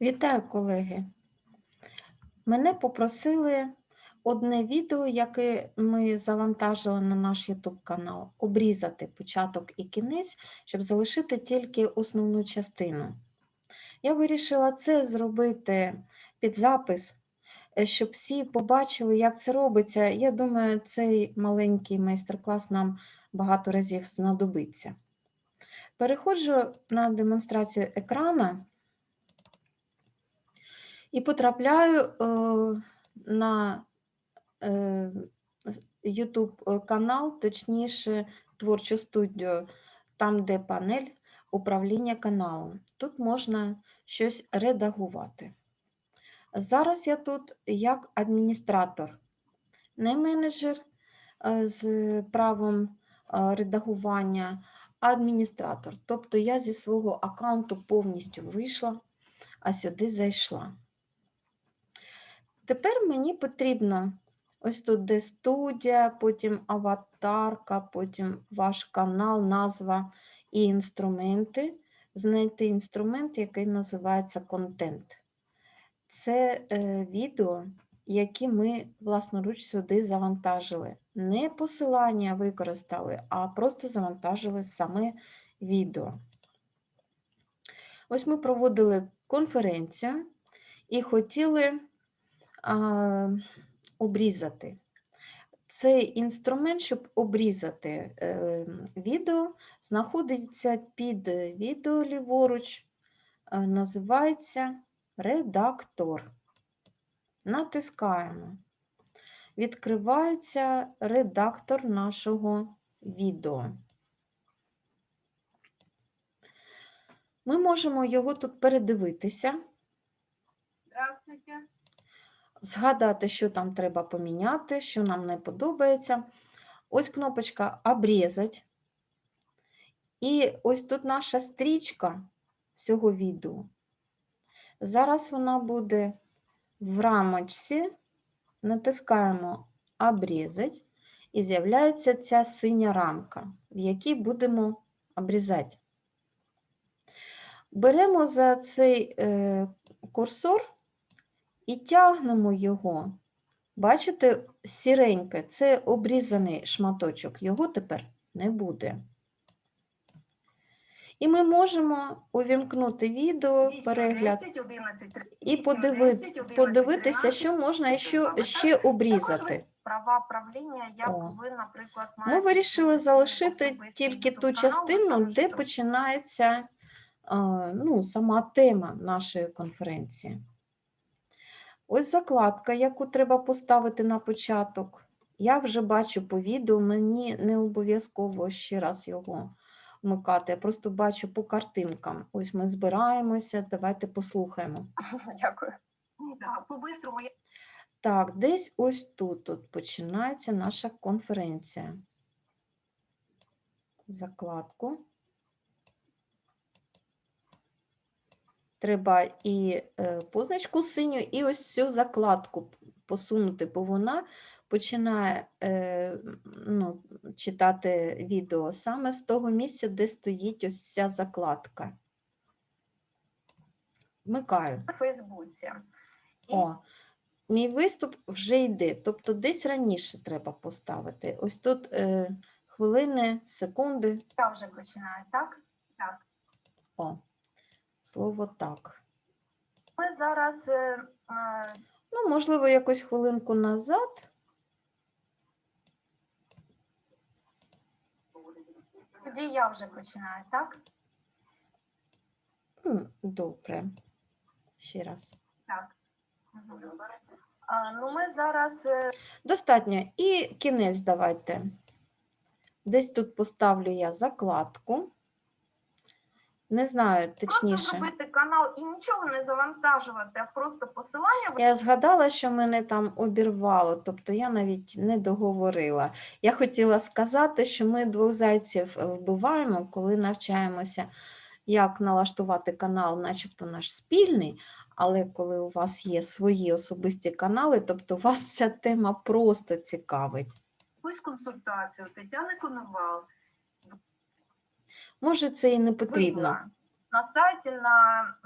Вітаю, колеги. Мене попросили одне відео, яке ми завантажили на наш YouTube канал, обрізати початок і кінець, щоб залишити тільки основну частину. Я вирішила це зробити під запис, е, щоб всі побачили, як це робиться. Я думаю, цей маленький майстер-клас нам багато разів знадобиться. Переходжу на демонстрацію екрана і потрапляю е, на е, YouTube канал, точніше, творчу студію, там, де панель управління каналом. Тут можна щось редагувати. Зараз я тут як адміністратор, не менеджер е, з правом е, редагування, а адміністратор. Тобто я зі свого аккаунту повністю вийшла, а сюди зайшла. Тепер мені потрібно ось тут, де студія, потім аватарка, потім ваш канал, назва і інструменти. Знайти інструмент, який називається контент. Це е, відео, які ми власноруч сюди завантажили. Не посилання використали, а просто завантажили саме відео. Ось ми проводили конференцію і хотіли обрізати. Цей інструмент, щоб обрізати е, відео, знаходиться під відео ліворуч, е, називається редактор. Натискаємо. Відкривається редактор нашого відео. Ми можемо його тут передивитися, Здравствуйте. Згадати, що там треба поміняти, що нам не подобається. Ось кнопочка «Обрізать». І ось тут наша стрічка всього відео. Зараз вона буде в рамочці. Натискаємо «Обрізать» і з'являється ця синя рамка, в якій будемо обрізати. Беремо за цей е, курсор і тягнемо його. Бачите, сіреньке це обрізаний шматочок, його тепер не буде. І ми можемо увімкнути відео, перегляд і подиви- подивитися, що можна ще, ще обрізати. Ми вирішили залишити тільки ту частину, де починається ну, сама тема нашої конференції. Ось закладка, яку треба поставити на початок. Я вже бачу по відео, мені не обов'язково ще раз його вмикати. Я просто бачу по картинкам. Ось ми збираємося, давайте послухаємо. Дякую. По-бистрому я Так, десь ось тут, тут починається наша конференція. Закладку. Треба і е, позначку синю, і ось цю закладку посунути, бо вона починає е, ну, читати відео саме з того місця, де стоїть ось ця закладка. Вмикаю. на Фейсбуці. О, мій виступ вже йде, тобто десь раніше треба поставити. Ось тут е, хвилини, секунди. я вже починаю, так? Так. О, слово так. Ми зараз е, Ну, можливо, якось хвилинку назад. тоді я вже починаю, так? Добре. Ще раз. Так. А, ну, ми зараз е, Достатньо. І кінець давайте. Десь тут поставлю я закладку. Не знаю, просто точніше. зробити канал і нічого не завантажувати, а просто посилання Я згадала, що мене там обірвало, тобто я навіть не договорила. Я хотіла сказати, що ми двох зайців е, вбиваємо, коли навчаємося, як налаштувати канал, начебто наш спільний, але коли у вас є свої особисті канали, тобто вас ця тема просто цікавить. якусь консультацію Тетяни Коновал. Може, це і не потрібно. на сайті, на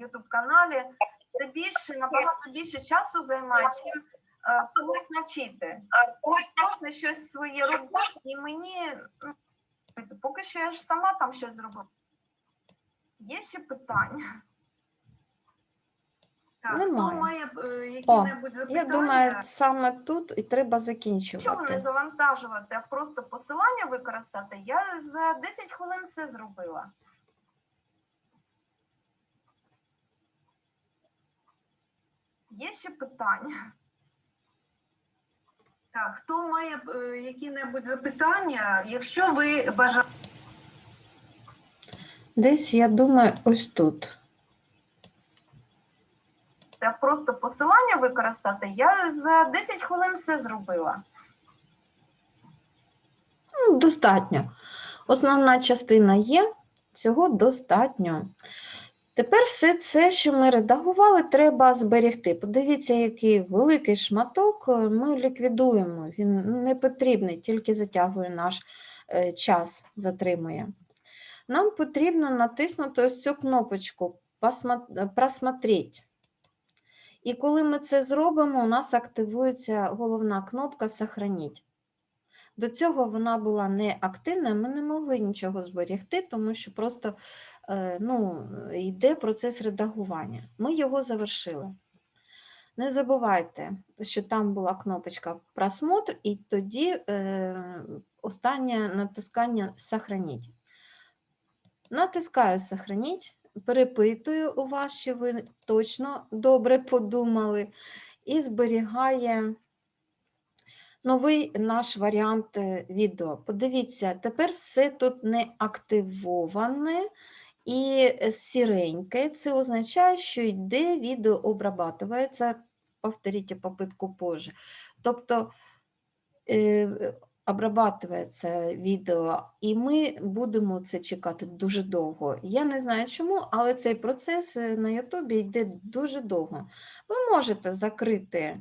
YouTube каналі, це більше набагато більше часу займає, чим е, когось навчити. Когось можна щось своє робити, і мені ну, поки що я ж сама там щось зробила. Є ще питання? Так, Немає. хто має е, які-небудь запитання? Я думаю, саме тут і треба Нічого не закінчувати. завантажувати, а просто посилання використати. Я за 10 хвилин все зробила. Є ще питання? Так, хто має е, які-небудь запитання, якщо ви бажаєте Десь, я думаю, ось тут. Та просто посилання використати. Я за 10 хвилин все зробила. Ну, достатньо. Основна частина є, цього достатньо. Тепер все це, що ми редагували, треба зберегти. Подивіться, який великий шматок е, ми ліквідуємо. Він не потрібний, тільки затягує наш е, час, затримує. Нам потрібно натиснути ось цю кнопочку «Посма- е, «Просмотреть». І коли ми це зробимо, у нас активується головна кнопка «Сохранить». До цього вона була не активна, ми не могли нічого зберегти, тому що просто е, ну, йде процес редагування. Ми його завершили. Не забувайте, що там була кнопочка просмотр, і тоді е, останнє натискання Сохраніть. Натискаю Сохраніть, перепитую у вас, чи ви точно добре подумали, і зберігає новий наш варіант е, відео. Подивіться, тепер все тут не активоване і е, сіреньке. Це означає, що йде відео обрабатується. Повторіть попитку позже. Тобто е, обрабатується відео, і ми будемо це чекати дуже довго. Я не знаю чому, але цей процес е, на Ютубі йде дуже довго. Ви можете закрити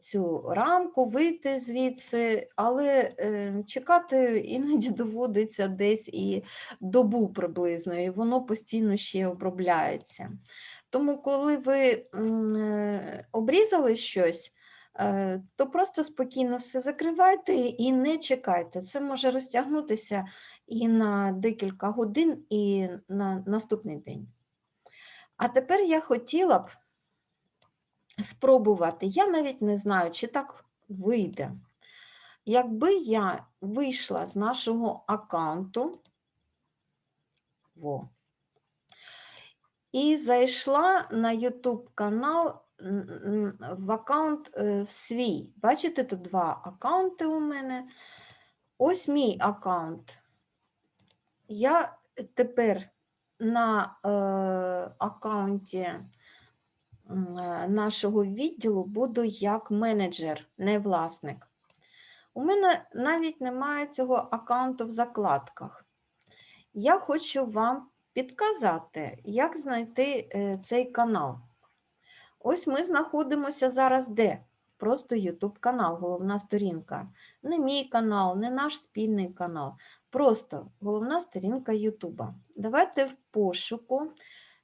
цю рамку, вийти звідси, але е, чекати іноді доводиться десь і добу приблизно, і воно постійно ще обробляється. Тому, коли ви е, обрізали щось, то просто спокійно все закривайте і не чекайте. Це може розтягнутися і на декілька годин, і на наступний день. А тепер я хотіла б спробувати. Я навіть не знаю, чи так вийде. Якби я вийшла з нашого аккаунту, во, і зайшла на YouTube канал в аккаунт е, свій. Бачите, тут два аккаунти у мене. Ось мій аккаунт. Я тепер на е, аккаунті е, нашого відділу буду як менеджер, не власник. У мене навіть немає цього аккаунту в закладках. Я хочу вам підказати, як знайти е, цей канал. Ось ми знаходимося зараз де? Просто YouTube канал, головна сторінка. Не мій канал, не наш спільний канал. Просто головна сторінка Ютуба. Давайте в пошуку.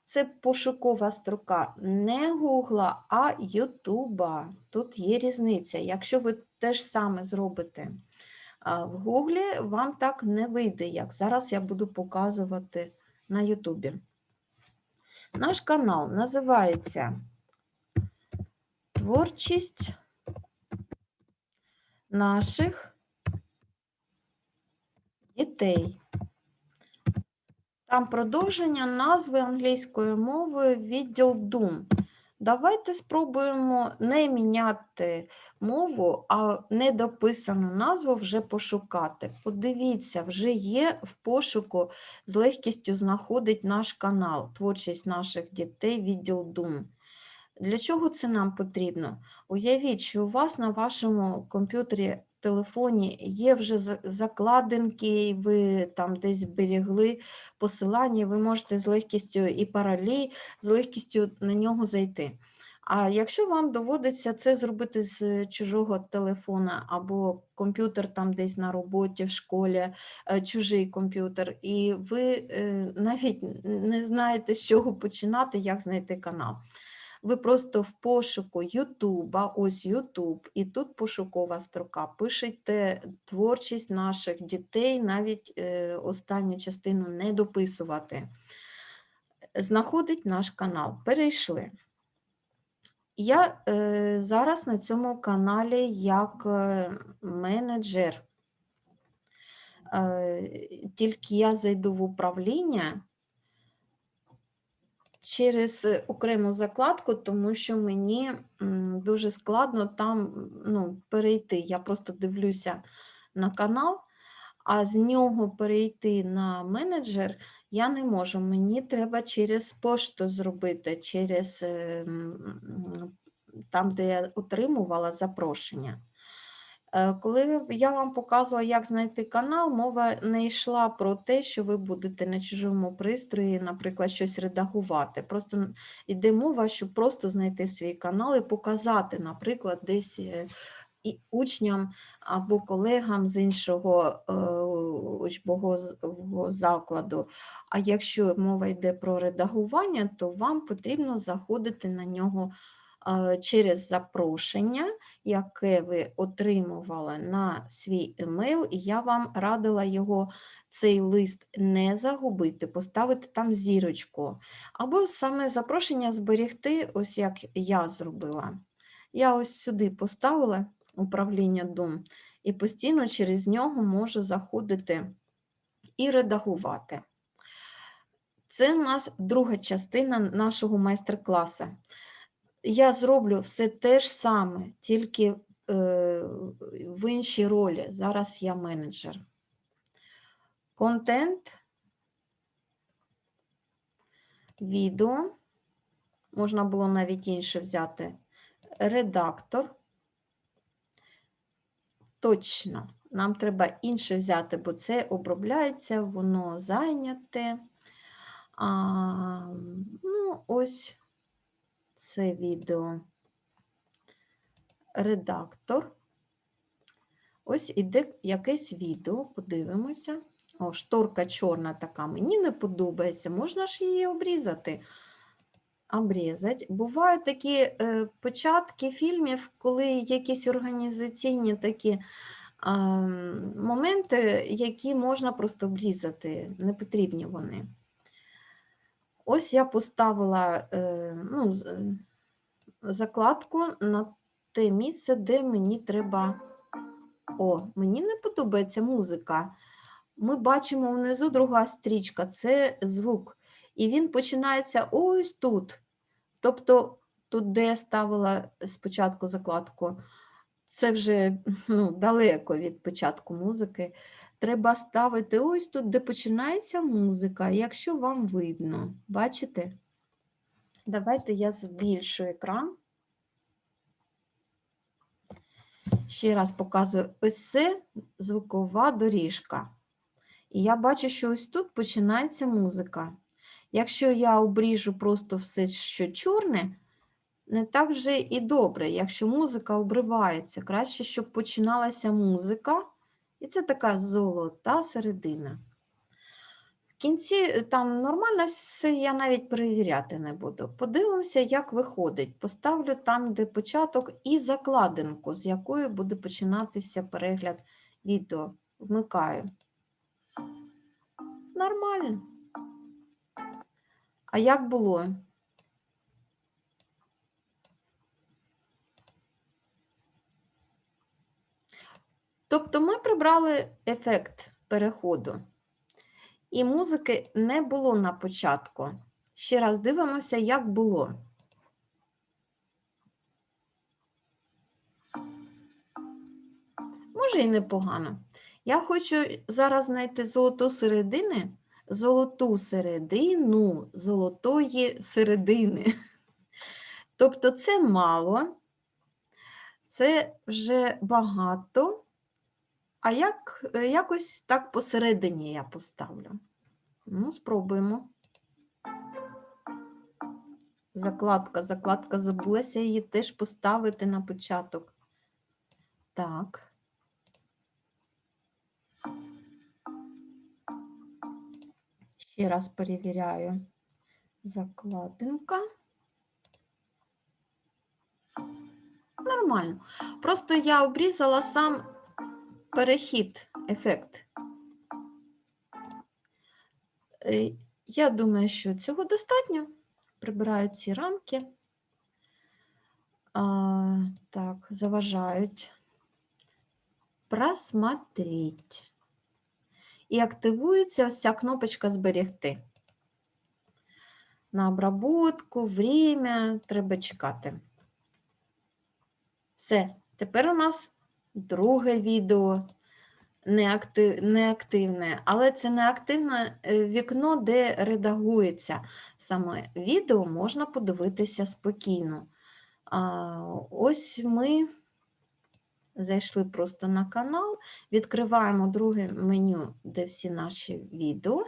Це пошукова строка не Гугла, а Ютуба. Тут є різниця. Якщо ви те ж саме зробите в Гуглі, вам так не вийде, як зараз я буду показувати на Ютубі. Наш канал називається Творчість наших дітей. Там продовження назви англійською мовою відділ Doom. Давайте спробуємо не міняти мову, а недописану назву вже пошукати. Подивіться, вже є в пошуку, з легкістю знаходить наш канал Творчість наших дітей, відділ Doom. Для чого це нам потрібно? Уявіть, що у вас на вашому комп'ютері, телефоні є вже закладинки, ви там десь зберігли посилання, ви можете з легкістю і паралелі, з легкістю на нього зайти. А якщо вам доводиться це зробити з чужого телефона або комп'ютер там десь на роботі, в школі, е, чужий комп'ютер, і ви е, навіть не знаєте, з чого починати, як знайти канал. Ви просто в пошуку Ютуба, ось Ютуб, і тут пошукова строка. Пишете творчість наших дітей, навіть е, останню частину не дописувати. Знаходить наш канал. Перейшли. Я е, зараз на цьому каналі як е, менеджер. Е, тільки я зайду в управління через е, окрему закладку, тому що мені дуже складно там ну, перейти. Я просто дивлюся на канал, а з нього перейти на менеджер я не можу. Мені треба через пошту зробити, через е, м, м, там, де я отримувала запрошення. Е, Коли я вам показувала, як знайти канал, мова не йшла про те, що ви будете на чужому пристрої, наприклад, щось редагувати. Просто йде мова, щоб просто знайти свій канал і показати, наприклад, десь е, учням або колегам з іншого е, учбового закладу. А якщо мова йде про редагування, то вам потрібно заходити на нього через запрошення, яке ви отримували на свій емейл, і я вам радила його цей лист не загубити, поставити там зірочку. Або саме запрошення зберегти, ось як я зробила. Я ось сюди поставила управління Дум і постійно через нього можу заходити і редагувати. Це у нас друга частина нашого майстер-класу. Я зроблю все те ж саме, тільки е, в іншій ролі. Зараз я менеджер. Контент, відео, можна було навіть інше взяти. Редактор. Точно, нам треба інше взяти, бо це обробляється, воно зайняте. А, ну, ось це відео. Редактор. Ось іде якесь відео, подивимося. О, шторка чорна така, мені не подобається, можна ж її обрізати. Обрізати. Бувають такі е, початки фільмів, коли якісь організаційні такі моменти, які можна просто обрізати, не потрібні вони. Ось я поставила е, ну, е, закладку на те місце, де мені треба. О, мені не подобається музика. Ми бачимо внизу друга стрічка, це звук. І він починається ось тут. Тобто, тут, де я ставила спочатку закладку, це вже ну, далеко від початку музики. Треба ставити ось тут, де починається музика, якщо вам видно. Бачите? Давайте я збільшу екран. Ще раз показую, ось це звукова доріжка. І я бачу, що ось тут починається музика. Якщо я обріжу просто все, що чорне, не так вже і добре, якщо музика обривається. Краще, щоб починалася музика, і це така золота середина. В кінці е, там нормально все, я навіть перевіряти не буду. Подивимося, як виходить. Поставлю там, де початок, і закладинку, з якої буде починатися перегляд відео. Вмикаю. Нормально. А як було? Тобто ми прибрали ефект переходу, і музики не було на початку. Ще раз дивимося, як було. Може і непогано. Я хочу зараз знайти золоту середини, золоту середину золотої середини. Тобто це мало, це вже багато, а як, е, якось так посередині я поставлю. Ну, спробуємо. Закладка, закладка забулася її теж поставити на початок. Так. Ще раз перевіряю. Закладинка. Нормально. Просто я обрізала сам перехід, ефект. Е, Я думаю, що цього достатньо. Прибираю ці рамки. А, так, заважають. Просмотреть. І активується ось кнопочка зберегти. На обработку, время треба чекати. Все, тепер у нас друге відео неактивне, але це неактивне е, вікно, де редагується саме відео, можна подивитися спокійно. Ось ми зайшли просто на канал, відкриваємо друге меню, де всі наші відео.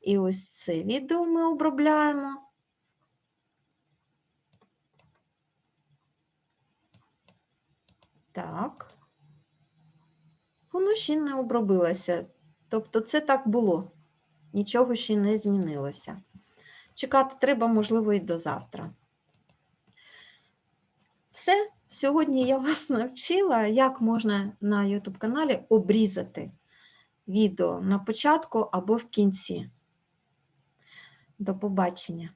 І ось це відео ми обробляємо. Так. Ще не обробилося. Тобто це так було. Нічого ще не змінилося. Чекати треба, можливо, і до завтра. Все. Сьогодні я вас навчила, як можна на YouTube каналі обрізати відео на початку або в кінці. До побачення.